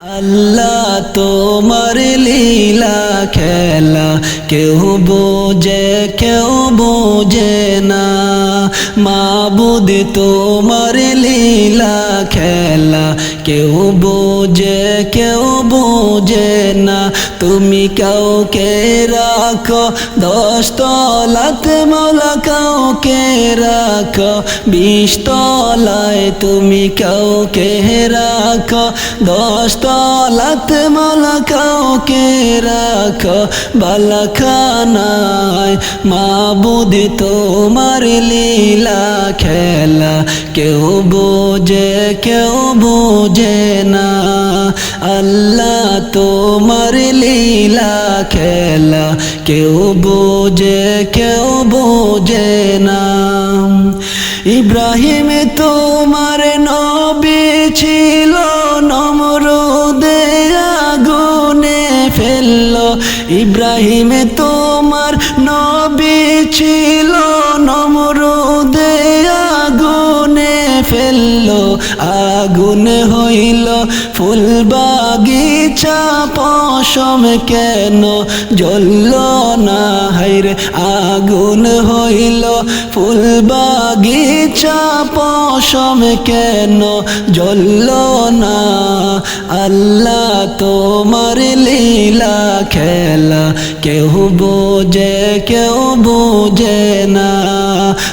আল্লাহ তোমার লীলা খেলা, কেউ বোঝে কেউ বোঝে না। মাবুদ তোমার লীলা খেলা, কেউ বোঝে কেউ বোঝে না। তুমি কাউকে রাখো, দশ তলাত মালা কাউকে রাখো, বিশ তলায় তুমি কাউকে রাখো, দশ তলাত মালা কাউকে রাখো, বালাখানায় মাবুদ তোমার লীলা খেলা, কেউ বোঝে কেউ বোঝে না, আল্লাহ তোমার লীলা খেলা, কেউ বোঝে কেউ বোঝে না। ইব্রাহিম তোমার নবী ছিল, নমরুদে আগুনে ফেলল। ইব্রাহিম তোমার নবী ছিল, নমরুদে আগুন হইল, ফুল বাগিচা পশম কেন জ্বলল না? হাইরে আগুন হইল, ফুল বাগিচা পশম কেন জ্বলল না? আল্লাহ তোমার লীলা খেলা কেউ বোঝে কেউ বোঝে না।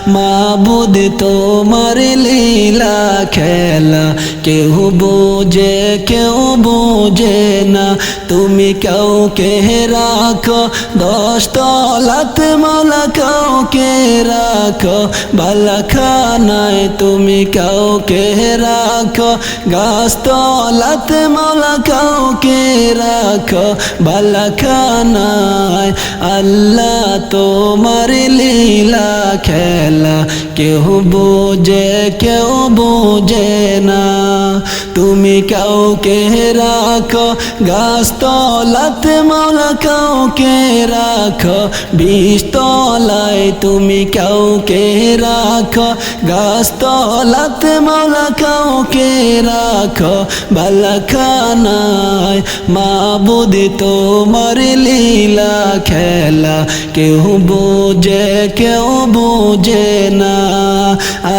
মাবুদ তোমার লীলা খেলা। কেউ বোঝে কেউ বোঝে না। তুমি কাউকে রাখো, দশ তলাত মালা কাউকে রাখো, বালাখানায় তুমি কাউকে রাখো, গাছ তলাত মালা কাউকে রাখো, বালাখানায় আল্লাহ তোমার লীলা খেলা কেউ বোঝে কেউ বোঝে না। তুমি কাউকে রাখো গাছ তলাত মালা কাউকে রাখো বিষ তলায় তুমি কাউকে রাখো গাছ তলাত মালা কাউকে রাখো। বালাখানায় মাবুদ তোমার লীলা খেলা। কেউ বোঝে কেউ বোঝে না।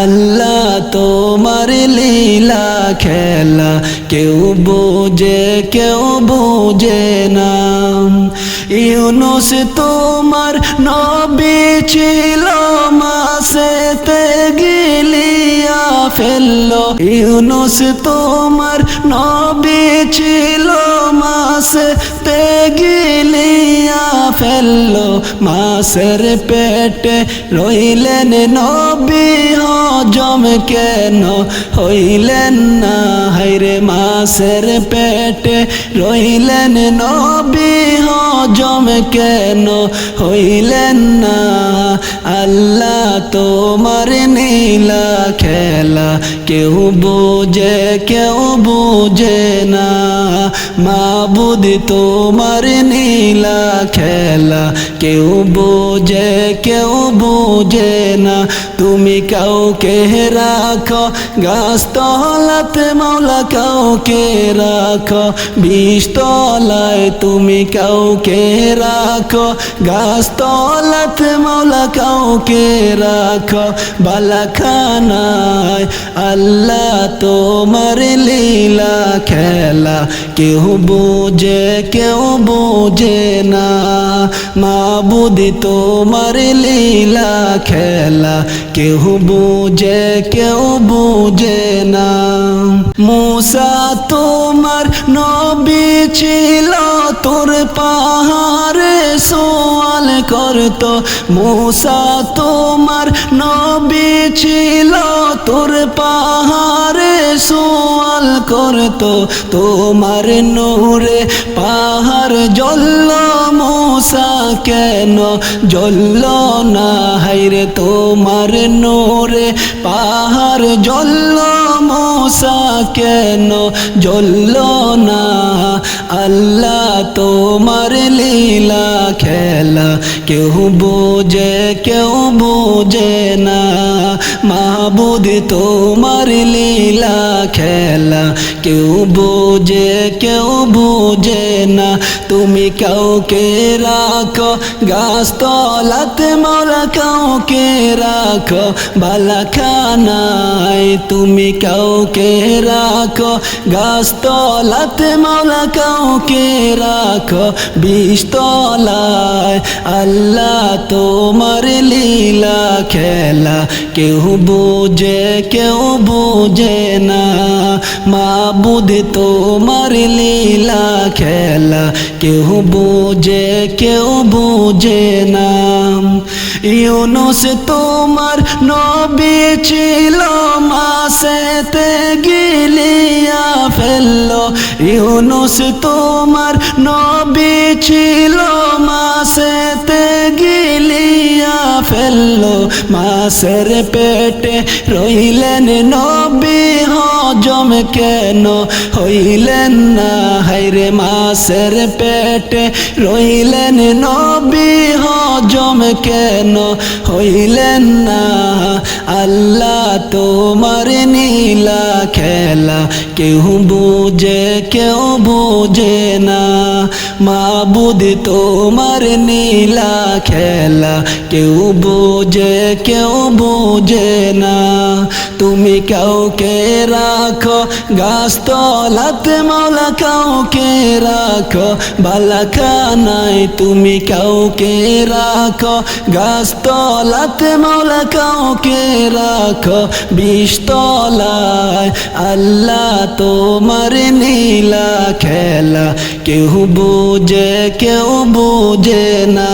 আল্লাহ তোমার লীলা খেলা, কেউ বোঝে কেউ বোঝে না। ইউনুস তোমার নবী ছিল, মাসেতে গিলিয়া ফেলল। ইউনুস তোমার নবী ছিল, মাসেতে গিলিয়া ফেলল মাসের পেটে। রইলেন নবী হজম কেন? হইলেন না হাইরে মাসের পেটে। রইলেন নবী হজম কেন? হইলেন না, আল্লাহ তোমার নীলা খেলা। কেউ বোঝে কেউ বোঝে না। মাবুদ তোমার নীলা খেলা কেউ বোঝে কেউ বোঝে না। তুমি কাউকে রাখো গাছ তলাত মাওলা কাউকে রাখো। বিষ তলায় তুমি কাউকে রাখো গাছ তলাত মাওলা কাউকে রাখো। বালাখানায় আল্লাহ তোমার লীলা, খেলা। কেউ বোঝে কেউ বোঝে না। মাবুদ, তোমার লীলা খেলা কেউ বুঝে কেউ বোঝে না। মূসা, তোমার নবী ছিল, তোর পাহাড়ে সোয়াল করত। মূসা, তোমার নবী ছিল, তোর পাহাড়ে সোয়াল করত। তোমার নূরে পাহাড় জল্ল মূসা কেন জল্ল না? হাইরে তোমার নূরে পাহাড় জল্ল মূসা কেন জল্ল না? আল্লাহ তোমার লীলা খেলা কেউ বোঝে কেউ বোঝে না। মাহবুদ তোমার লীলা খেলা কেউ বোঝে কেউ বোঝে না। তুমি কাউকে রাখো গাছ তলাতে মরা কাউকে রাখো, বালাখানায় তুমি কাউকে রাখো গাছ তলাতে মরা কাউকে রাখো বিস্তলায় আল্লাহ তোমার লীলা খেলা কেউ বোঝে কেউ বোঝে না। মাবুদ তোমার লীলা খেলা। কেউ বোঝে কেউ বোঝে না। ইউনুস তোমার নবী ছিল, মাসেতে গিলিয়া ফেলল। ইউনুস তোমার নবী ছিল, মাসেতে গিলিয়া ফেলল। মাসের পেটে রইলেন নবী, হজম কেন হইলেন না? হাইরে মাসের পেটে রইলেন নবী, হজম কেন হইলেন না? আল্লাহ তোমার নীলা খেলা কেউ বুঝে কেউ বুঝে না। মাবুদ তোমার নীলা খেলা। কেউ বোঝে কেউ বোঝে না। তুমি কাউকে রাখো গাছ তলাতে মাওলা কাউকে রাখো, বালাখানায় তুমি কাউকে রাখো গাছ তলাতে মাওলা কাউকে রাখো বিস্তলায় আল্লাহ তোমার নীলা খেলা, কেউ বোঝে কেউ বোঝে না।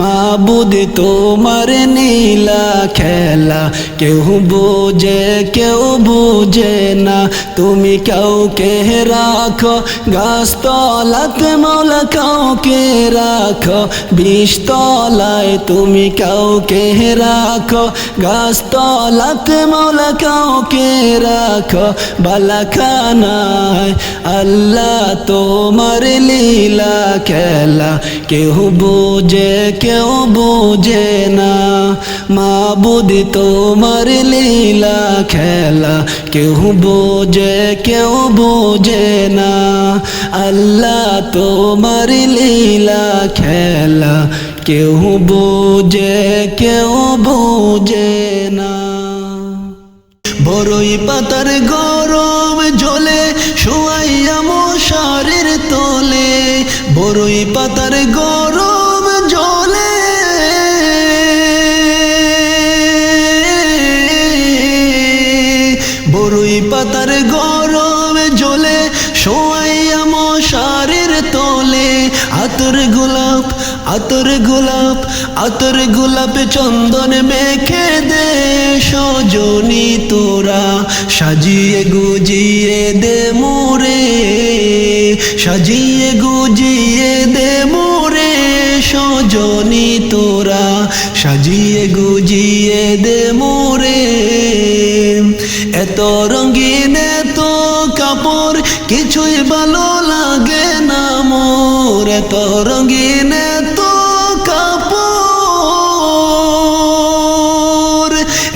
মাবুদ তোমার নীলা খেলা, কেউ বোঝে কেউ বোঝে না তুমি কাউকে রাখো গাছ তলাতে মাওলা কাউকে রাখো বিস্তলায় তুমি কাউকে রাখো গাছ তলাতে মাওলা কাউকে রাখো বালাখানায় আল্লাহ তোমার লীলা খেলা কেউ বোঝে কেউ বোঝে না মাবুদ তোমার লীলা খেলা কেউ বোঝে কেউ বোঝে না। আল্লাহ তোমার লীলা খেলা, কেউ বোঝে কেউ বোঝে না। বড়ই পাতার গরম জলে শুয়াইয়া মশারের তোলে। বড়ই পাতার গরম আতর গোলাপ আতর গোলাপ চন্দন মেখে দে সজনি তোরা। সাজিয়ে গুজিয়ে দে মোরে, সাজিয়ে গুজিয়ে দে মোরে সজনি তোরা। সাজিয়ে গুজিয়ে দে মোরে, এত রঙিন এত কাপড়, কিছুই ভালো লাগে না মোর। এত রঙিন এত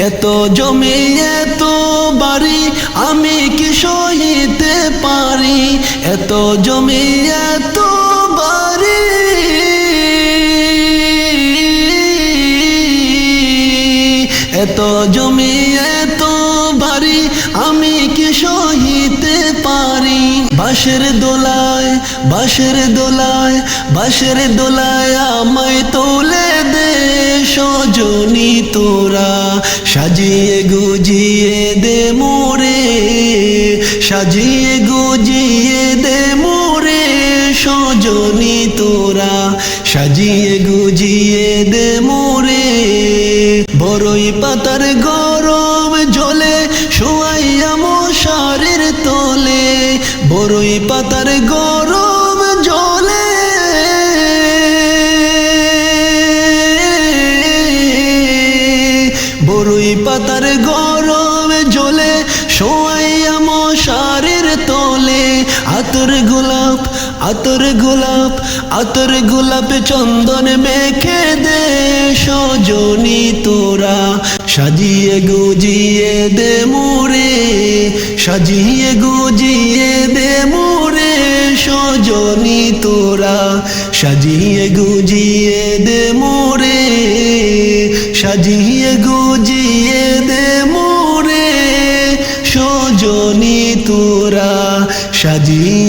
এত জমি এত বাড়ি আমি কি সহিতে পারি? এত জমি এত বাড়ি এত জমি বাঁশের দোলায় বাঁশের দোলায় বাঁশের দোলায় আমায় তোলে দে সজনি তোরা। সাজিয়ে গুজিয়ে দে মোরে, সাজিয়ে গুজিয়ে দে মোরে সজনি তোরা। সাজিয়ে গুজিয়ে দে মোরে বড়ই পাতার শোয়াইয়া মশারের তোলে, আতর গোলাপ আতর গোলাপ, আতর গোলাপে চন্দন মেখে দে সজনী তোরা। সাজিয়ে গুজিয়ে দে মোরে, সাজিয়ে গুজিয়ে দে মোরে সজনী তোরা। সাজিয়ে গুজিয়ে দে মোরে, সাজিয়ে সাজিয়ে